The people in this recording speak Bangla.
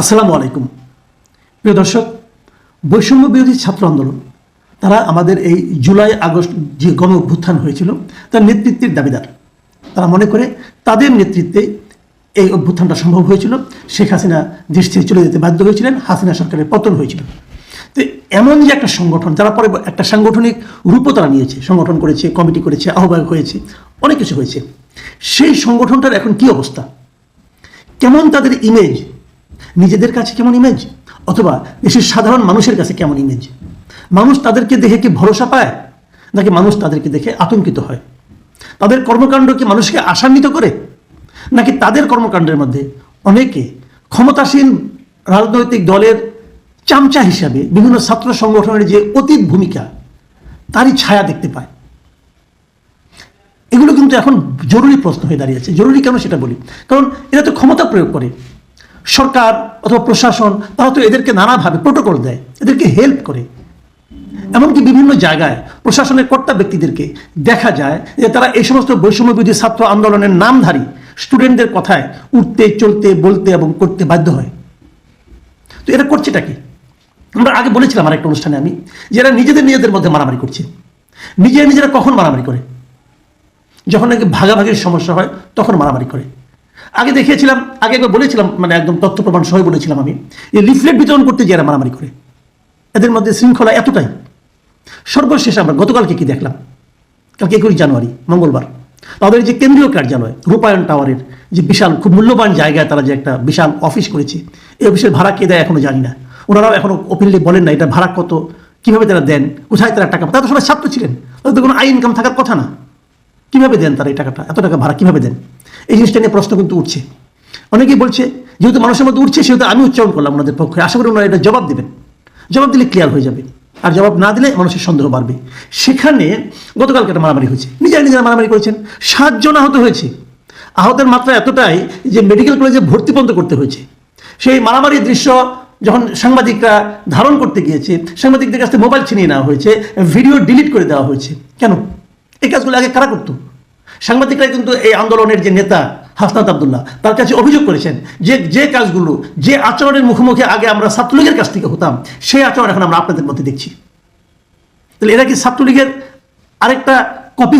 আসসালামু আলাইকুম। প্রিয় দর্শক, বৈষম্য বিরোধী ছাত্র আন্দোলন, তারা আমাদের এই জুলাই আগস্ট যে গণ অভ্যুত্থান হয়েছিল, তার নেতৃত্বের দাবিদার। তারা মনে করে তাদের নেতৃত্বে এই অভ্যুত্থানটা সম্ভব হয়েছিল। শেখ হাসিনা দেশ থেকে চলে যেতে বাধ্য হয়েছিলেন, হাসিনা সরকারের পতন হয়েছিল। তো এমন যে একটা সংগঠন, যারা পরে একটা সাংগঠনিক রূপও তারা নিয়েছে, সংগঠন করেছে, কমিটি করেছে, আহ্বায়ক হয়েছে, অনেক কিছু হয়েছে। সেই সংগঠনটার এখন কি অবস্থা? কেমন তাদের ইমেজ নিজেদের কাছে কেমন ইমেজ অথবা দেশের সাধারণ মানুষের কাছে কেমন ইমেজ মানুষ তাদেরকে দেখে কি ভরসা পায়? নাকি মানুষ তাদেরকে দেখে আতঙ্কিত হয়? তাদের কর্মকাণ্ড কি মানুষকে আশান্বিত করে? নাকি তাদের কর্মকাণ্ডের মধ্যে অনেকে ক্ষমতাসীন রাজনৈতিক দলের চামচা হিসাবে বিভিন্ন ছাত্র সংগঠনের যে অতীত ভূমিকা, তারই ছায়া দেখতে পায়? এগুলো কিন্তু এখন জরুরি প্রশ্ন হয়ে দাঁড়িয়েছে জরুরি কেন সেটা বলি? কারণ এরা তো ক্ষমতা প্রয়োগ করে। সরকার অথবা প্রশাসন, তারা তো এদেরকে নানাভাবে প্রোটোকল দেয়, এদেরকে হেল্প করে। এমনকি বিভিন্ন জায়গায় প্রশাসনের কর্তা ব্যক্তিদেরকে দেখা যায় যে তারা এই সমস্ত বৈষম্য বিরোধী ছাত্র আন্দোলনের নামধারী স্টুডেন্টদের কথায় উঠতে, চলতে, বলতে এবং করতে বাধ্য হয়। তো এরা করছেটা কি? আমরা আগে বলেছিলাম আর একটা অনুষ্ঠানে আমি যে এরা নিজেদের নিজেদের মধ্যে মারামারি করছে। নিজেরা নিজেরা কখন মারামারি করে? যখন নাকি ভাগাভাগির সমস্যা হয়, তখন মারামারি করে। আগে দেখিয়েছিলাম, আগে একবার বলেছিলাম মানে একদম তথ্য প্রমাণ সহ বলেছিলাম আমি, এই লিফলেট বিতরণ করতে গিয়ে এরা মারামারি করে। এদের মধ্যে শৃঙ্খলা এতটাই। সর্বশেষ আমরা গতকালকে কি দেখলাম? কালকে একুশ জানুয়ারি, মঙ্গলবার। তাদের যে কেন্দ্রীয় কার্যালয়, রূপায়ণ টাওয়ারের যে বিশাল, খুব মূল্যবান জায়গায় তারা যে একটা বিশাল অফিস করেছে, এই অফিসের ভাড়া কে দেয় এখনও জানি না। ওনারাও এখনও ওপেনলি বলেন না এটা ভাড়া কত, কীভাবে তারা দেন, কোথায় তারা টাকা তারা তো সবাই ছাত্র ছিলেন, তাদের তো কোনো আই ইনকাম থাকার কথা না। কীভাবে দেন তারা এই টাকাটা? এত টাকা ভাড়া কীভাবে দেন? এই জিনিসটা নিয়ে প্রশ্ন কিন্তু উঠছে। অনেকেই বলছে, যেহেতু মানুষের মধ্যে উঠছে, সেহেতু আমি উচ্চারণ করলাম ওনাদের পক্ষে। আশা করি ওনারা এটা জবাব দেবেন। জবাব দিলে ক্লিয়ার হয়ে যাবে। আর জবাব না দিলে মানুষের সন্দেহ বাড়বে। সেখানে গতকালকে একটা মারামারি হয়েছে। নিজেরা নিজেরা মারামারি করেছেন। সাতজন আহত হয়েছে। আহতের মাত্রা এতটাই যে মেডিকেল কলেজে ভর্তি পর্যন্ত করতে হয়েছে। সেই মারামারির দৃশ্য যখন সাংবাদিকরা ধারণ করতে গিয়েছে, সাংবাদিকদের কাছ থেকে মোবাইল ছিনিয়ে নেওয়া হয়েছে, ভিডিও ডিলিট করে দেওয়া হয়েছে। কেন? এই কাজগুলো আগে কারা করতো? সাংবাদিকরা কিন্তু এই আন্দোলনের যে নেতা হাসনাত আবদুল্লাহ, তার কাছে অভিযোগ করেছেন যে যে কাজগুলো, যে আচরণের মুখোমুখি আগে আমরা ছাত্রলীগের কাছ থেকে হতাম, সেই আচরণ এখন আমরা আপনাদের মধ্যে দেখছি। তাহলে এরা কি ছাত্রলীগের আরেকটা কপি